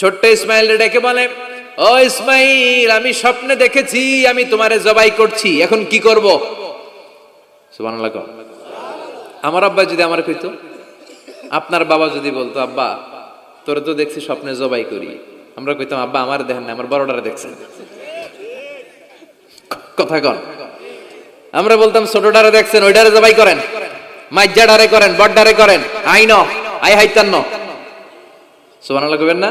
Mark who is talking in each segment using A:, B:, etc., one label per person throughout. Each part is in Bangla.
A: ছোট্ট ইসমাইল ডেকে বলে, ও ইসমাইল, আমি স্বপ্নে দেখেছি, আমি তোমারে জবাই করছি, এখন কি করব? আমার আব্বা যদি আমার কইতো, আপনার বাবা যদি বলতো, আব্বা, তোরে তো দেখছি স্বপ্নে জবাই করি। আমরা কইতাম, আব্বা, আমার দেখেন না আমার বড়টারে দেখছেন। কথা কন। আমরা বলতাম ছোটটারে দেখছেন ওইটারে জবাই করেন মাইজাডারে করেন, বড়ডারে করেন আই ন আই হাইতান্ন। সুবহানাল্লাহ কইবেন না?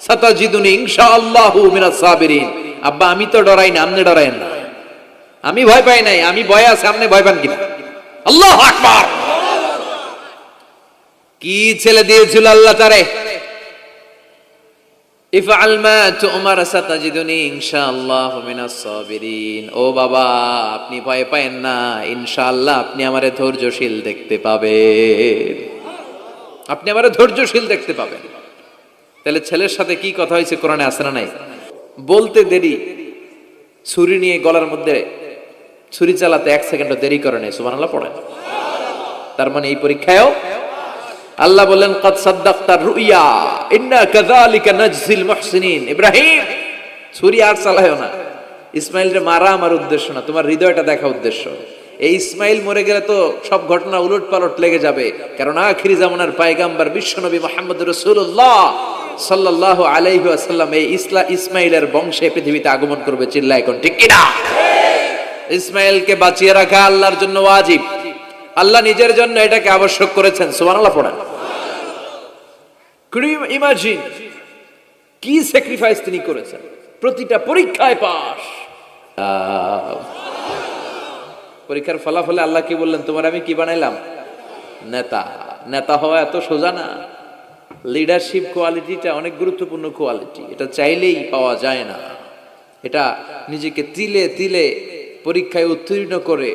A: সাতাজিদুনি আব্বা, আমি তো ডরাই না, আপনি ডরাইন না। আমি ভয় পাই নাই, আমি ভয় আছে, আপনি ভয় পান কিনা? আল্লাহু কি ছেলে দিয়েছিল আল্লাহ তারে? সাতাজিদুনি ও বাবা, আপনি ভয় না, ইনশাআল্লাহ আপনি আমারে ধৈর্যশীল দেখতে পাবেন। আপনি আমারে ধৈর্যশীল দেখতে পাবেন। তাহলে ছেলের সাথে কি কথা হয়েছে কোরআনে আসে না নাই? বলতে দেরি, ছুরি নিয়ে গলার মধ্যে ছুরি চালাতে এক সেকেন্ডও দেরি করে নেই, সুবহানাল্লাহ, পড়েন। তার মানে এই পরীক্ষায়ও আল্লাহ বললেন, কদ সাদ্দাক্তার রুইয়া, ইন্না কাযালিকা নাজজিল মুহসিনিন। ইব্রাহিম, ছুরি আর চালায়ও না। ইসমাইলরে মারা আমার উদ্দেশ্য না, তোমার হৃদয়টা দেখা উদ্দেশ্য। এই ইসমাইল মরে গেলে তো সব ঘটনা উলট পালট লেগে যাবে। কারণ আখিরি জামানার পায়গাম্বার বিশ্বনবী মোহাম্মদ রসুল্লাহ সাল্লাল্লাহু আলাইহি ওয়াসাল্লাম এই ইসলা ইসমাইলের বংশে পৃথিবীতে আগমন করবে চিল্লা এখন ঠিক কিনা? ইসমাইলকে বাঁচিয়ে রাখা আল্লাহর জন্য ওয়াজিব। আল্লাহ নিজের জন্য এটাকে আবশ্যক করেছেন, সুবহানাল্লাহ পড়েন। ইমাজিন কি স্যাক্রিফাইস তিনি করেছেন? প্রতিটা পরীক্ষায় পাস পরীক্ষার ফলাফলে আল্লাহ কি বললেন, তোমার আমি কি বানাইলাম? নেতা। নেতা হওয়া এত সোজা না। লিডারশিপ কোয়ালিটিটা অনেক গুরুত্বপূর্ণ কোয়ালিটি এটা চাইলেই পাওয়া যায় না। এটা নিজেকে তিলে তিলে পরীক্ষায় উত্তীর্ণ করে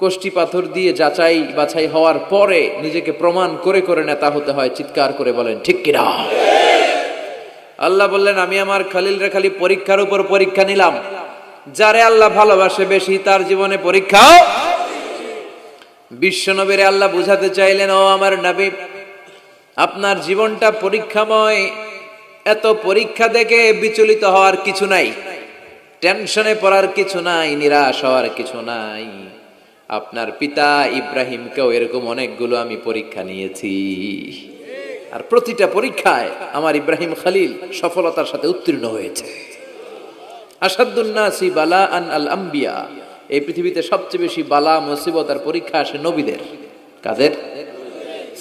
A: কোষ্টি পাথর দিয়ে যাচাই বাছাই হওয়ার পরে নিজেকে প্রমাণ করে করে নেতা হতে হয়, চিৎকার করে বলেন, ঠিক কিনা? আল্লাহ বললেন, আমি আমার খালিল রে খালি পরীক্ষার উপর পরীক্ষা নিলাম। যারে আল্লাহ ভালোবাসে বেশি তার জীবনে পরীক্ষাও বিশ্বনবীরে আল্লাহ বুঝাতে চাইলেন, ও আমার নবী আপনার জীবনটা পরীক্ষাময়, এত পরীক্ষা দেখে বিচলিত হওয়ার কিছু নাই। টেনশনে পড়ার কিছু নাই, নিরাশ হওয়ার কিছু নাই। আপনার পিতা ইব্রাহিমকেও এরকম অনেকগুলো আমি পরীক্ষা নিয়েছি। আর প্রতিটা পরীক্ষায় আমার ইব্রাহিম খালিল সফলতার সাথে উত্তীর্ণ হয়েছে। আসাদুন্নাসি বালা আন আল আম্বিয়া। এই পৃথিবীতে সবচেয়ে বেশি বালা মুসিবত আর পরীক্ষা আসে নবীদের। কাদের?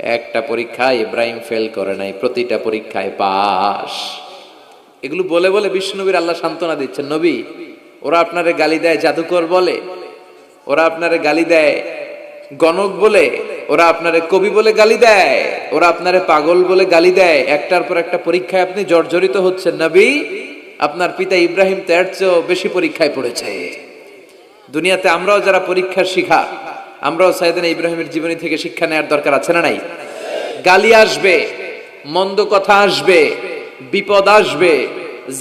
A: একটা পরীক্ষায় ইব্রাহিম ফেল করে নাই, প্রতিটা পরীক্ষায় পাস এগুলো বলে বলে বিষ্ণুনবীর আল্লাহ সান্ত্বনা দিচ্ছেন, নবী, ওরা আপনারে গালি দেয় জাদুকর বলে, ওরা আপনারে গালি দেয় গণক বলে, ওরা আপনারে কবি বলে গালি দেয়, ওরা আপনারে পাগল বলে গালি দেয়। একটার পর একটা পরীক্ষায় আপনি জর্জরিত হচ্ছেন, নবী, আপনার পিতা ইব্রাহিম তো বেশি পরীক্ষায় পড়েছে। দুনিয়াতে আমরাও যারা পরীক্ষার শিখা আমরাও সাইদিন ইব্রাহিমের জীবনী থেকে শিক্ষা নেওয়ার দরকার আছে না নাই? গালি আসবে, মন্দ কথা আসবে, বিপদ আসবে,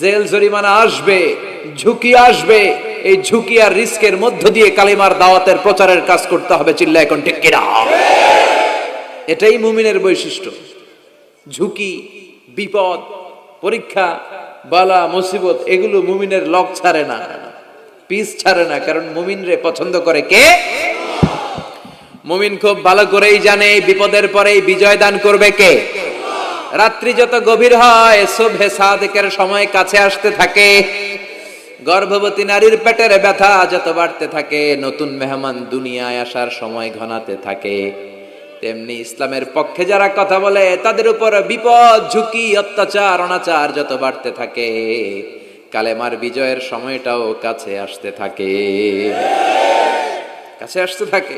A: জেল জরিমানা আসবে, ঝুঁকি আসবে, এই ঝুঁকি আর রিস্কের মধ্য দিয়ে কালিমার দাওয়াতের প্রচারের কাজ করতে হবে চিল্লা এখন ঠিক কিনা? এটাই মুমিনের বৈশিষ্ট্য। ঝুঁকি, বিপদ, পরীক্ষা, বালা, মুসিবত, এগুলো মুমিনের লক ছাড়ে না। পিস ছাড়ে না, কারণ মুমিনরে পছন্দ করে কে? মুমিন খুব ভালো করেই জানে, বিপদের পরেই বিজয় দান করবে কে? রাত্রি যত গভীর হয়, শোভে সাদেকের সময় কাছে আসতে থাকে। গর্ভবতী নারীর পেটের ব্যথা যত বাড়তে থাকে, নতুন মেহমান দুনিয়ায় আসার সময় ঘনাতে থাকে। তেমনি ইসলামের পক্ষে যারা কথা বলে, তাদের উপর বিপদ, ঝুঁকি, অত্যাচার, অনাচার যত বাড়তে থাকে, কালেমার বিজয়ের সময়টাও কাছে আসতে থাকে। কাছে আসতে থাকে।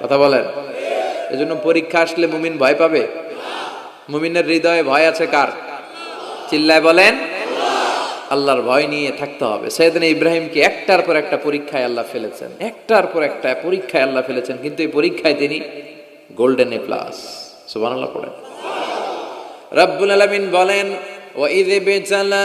A: কথা বলেন। এজন্য পরীক্ষা আসলে মুমিন ভয় পাবে? মুমিনের হৃদয়ে ভয় আছে কার? চিল্লায় বলেন, আল্লাহর ভয় নিয়ে থাকতে হবে। সৈয়দিন ইব্রাহিমকে একটার পর একটা পরীক্ষায় আল্লাহ ফেলেছেন। একটার পর একটা পরীক্ষায় আল্লাহ ফেলেছেন, কিন্তু এই পরীক্ষায় তিনি গোল্ডেন এ প্লাস। সুবান আল্লাহ পড়েন। রব্বুল আলমিন বলেন ও ঈদে বেচালা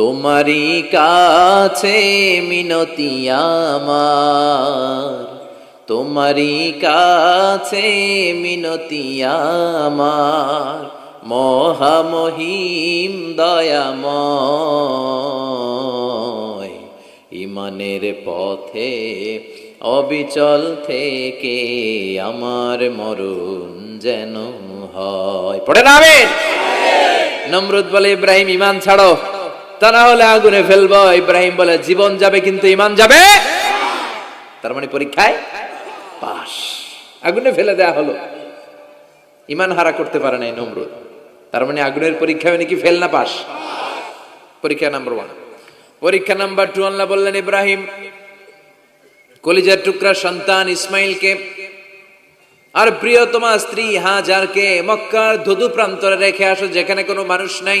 A: তোমারই কাছে মিনতি আমার। তোমারই কাছে মিনতি আমার। মহামহিম দয়াময়, ইমানের পথে অবিচল থেকে আমার মরণ যেন হয়। পড়ে না আমিন? নমরুদ বলে, ইব্রাহিম ইমান ছাড়ো। তা না হলে আগুনে ফেলব। ইব্রাহিম বলে, জীবন যাবে, কিন্তু ইমান যাবে? তার মানে পরীক্ষায় পাস আগুনে ফেলে দেয়া হলো। ইমান হারা করতে পারে নাই নমরুদ। তার মানে আগুনের পরীক্ষায় নাকি ফেল না পাস পরীক্ষা নাম্বার ওয়ান পরীক্ষা নাম্বার টু আল্লাহ বললেন, ইব্রাহিম, কলিজার টুকরা সন্তান ইসমাইলকে আর প্রিয়তমা স্ত্রী হাজারকে মক্কার ধুধু প্রান্তরে রেখে আসো, যেখানে কোনো মানুষ নাই।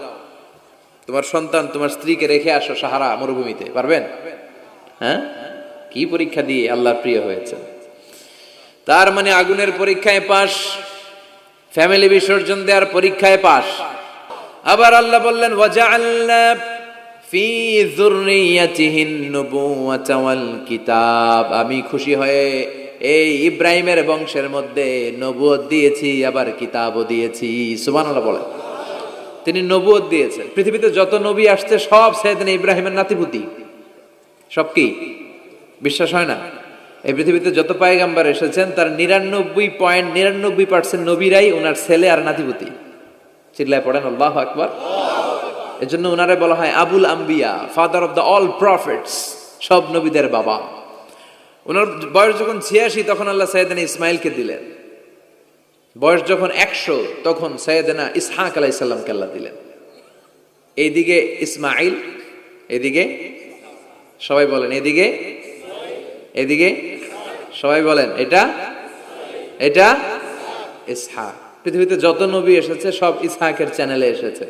A: তোমার সন্তান তোমার স্ত্রীকে রেখে আসো সাহারা মরুভূমিতে, পারবেন? হ্যাঁ? কি পরীক্ষা দিয়ে আল্লাহ প্রিয় হয়েছে তার মানে আগুনের পরীক্ষায় পাস ফ্যামিলি বিসর্জন দেওয়ার পরীক্ষায় পাস আবার আল্লাহ বললেন ওয়াল কিতাব। আমি খুশি হয়ে এই ইব্রাহিমের বংশের মধ্যে নবুয়ত দিয়েছি, আবার কিতাবও দিয়েছি। সুবহানাল্লাহ বলেন। তিনি নবুয়ত দিয়েছেন। পৃথিবীতে যত নবী আসছে, সব সাইয়েদিন ইব্রাহিমের নাতিপুতি। সব কি? বিশ্বাস হয় না? এই পৃথিবীতে যত পায়গাম্বার এসেছেন, তার নিরানব্বই পয়েন্ট নিরানব্বই পার্সেন্ট নবীরাই ওনার ছেলে আর নাতিপুতি। চিল্লায় পড়েন, আল্লাহ আকবার। এজন্য ওনারে বলা হয় Abul Ambiya, father of the all prophets, সব নবীদের বাবা। ওনার বয়স যখন ছিয়াশি, তখন আল্লাহ সৈয়দানা ইসমাইলকে দিলেন। বয়স যখন একশো, তখন সৈয়দানা ইসহাক আলাহ ইসলামকে আল্লাহ দিলেন। এইদিকে ইসমাইল এদিকে সবাই বলেন এদিকে এদিকে সবাই বলেন, এটা এটা ইসহাক। পৃথিবীতে যত নবী এসেছে, সব ইসহাকের চ্যানেলে এসেছে।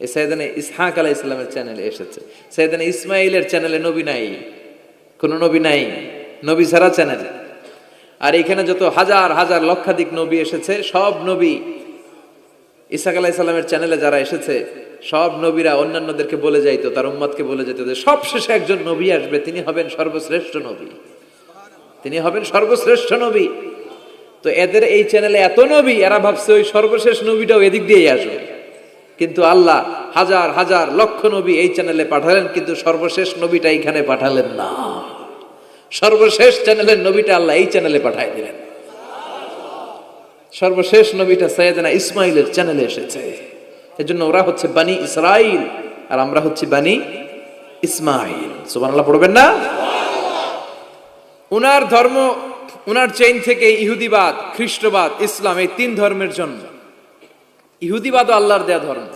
A: সৈয়দানে ইসহাক আলাহ ইসলামের চ্যানেলে এসেছে। সৈয়দানে ইসমাইলের চ্যানেলে নবী নাই, কোনো নবী নাই, নবী ছাড়া চ্যানেল। আর এখানে যত হাজার হাজার লক্ষাধিক নবী এসেছে, সব নবী ইসাক আলাহ ইসলামের চ্যানেলে যারা এসেছে, সব নবীরা অন্যান্যদেরকে বলে যাইতো, তার উম্মাদকে বলে যেত যে সব শেষে একজন নবী আসবে, তিনি হবেন সর্বশ্রেষ্ঠ নবী। তিনি হবেন সর্বশ্রেষ্ঠ নবী। তো এদের এই চ্যানেলে এত নবী, এরা ভাবছে ওই সর্বশেষ নবীটাও এদিক দিয়েই আসবে। কিন্তু আল্লাহ হাজার হাজার লক্ষ নবী এই চ্যানেলে পাঠালেন, কিন্তু সর্বশেষ নবীটা এইখানে পাঠালেন না। সর্বশেষ চ্যানেলের নবীটা আল্লাহ এই চ্যানেলে পাঠাই দিলেন। সর্বশেষ নবীটা সৈয়দনা ইসমাইলের চ্যানেলে এসেছে। এজন্য ওরা হচ্ছে বানি ইসরাইল আর আমরা হচ্ছে বানি ইসমাইল। সুবহানাল্লাহ, পড়বেন না? উনার ধর্ম, উনার চেইন থেকে ইহুদিবাদ, খ্রিস্টবাদ, ইসলাম এই তিন ধর্মের জন্য ইহুদিবাদও আল্লাহর দেয়া ধর্ম,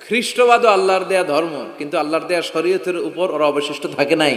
A: খ্রিস্টবাদও আল্লাহর দেয়া ধর্ম, কিন্তু আল্লাহর দেয়া শরীয়তের উপর ওরা অবশিষ্ট থাকে নাই।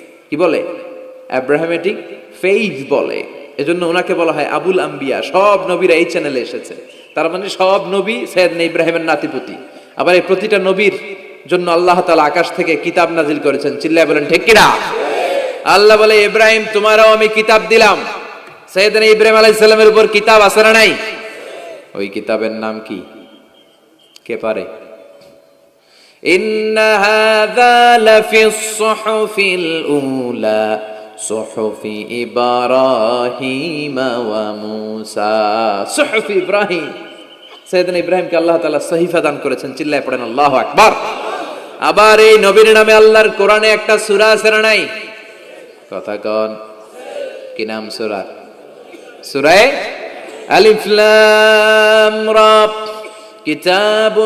A: কি বলে? অ্যাব্রাহামেটিক ফেইথ বলে। এজন্য ওনাকে বলা হয় আবুল আম্বিয়া। সব নবীরা এই চ্যানেলে এসেছে। তার মানে সব নবী সৈয়দ ইব্রাহিমের নাতিপতি। আবার এই প্রতিটা নবীর জন্য আল্লাহ তালা আকাশ থেকে কিতাব নাজিল করেছেন। চিল্লায় বলেন, ঠিক কিনা? আল্লাহ বলে, ইব্রাহিম, তোমারও আমি কিতাব দিলাম। সৈয়দনা ইব্রাহিম আলাইহিস সালামের উপর কিতাব আছে না নাই? ওই কিতাবের নাম কি? কে পারে? হাযা লাফিস সুহুফিল উলা সুহুফি ইব্রাহিম ওয়া মূসা সুহুফি ইব্রাহিম সৈয়দিন ইব্রাহিমকে আল্লাহ তাআলা সহিফা দান করেছেন। চিল্লায় পড়েন, আল্লাহু আকবার। আবার এই নবীর নামে আল্লাহর কোরআনে একটা সূরা আছে নাই? কথা কন। কি নাম সূরা? সূরায়ে আলিফ লাম রা كتاب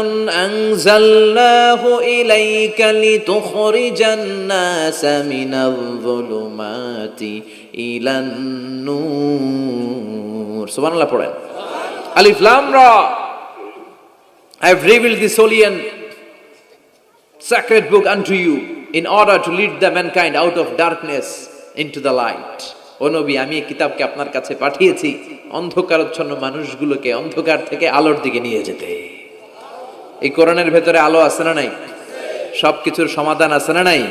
A: أنزلناه إليك لتخرج الناس من الظلمات إلى النور سبحان الله পড়েন আলিফ লাম রা I have revealed this holy and sacred book unto you in order to lead the mankind out of darkness into the light. ও নবী, আমি এই কিতাবকে আপনার কাছে পাঠিয়েছি। অন্ধকারচ্ছন্ন মানুষগুলোকে অন্ধকার থেকে আলোর দিকে নিয়ে যেতে। এই কোরআনের ভেতরে আলো আছে না নাই? সব কিছুর সমাধান আছে না নাই?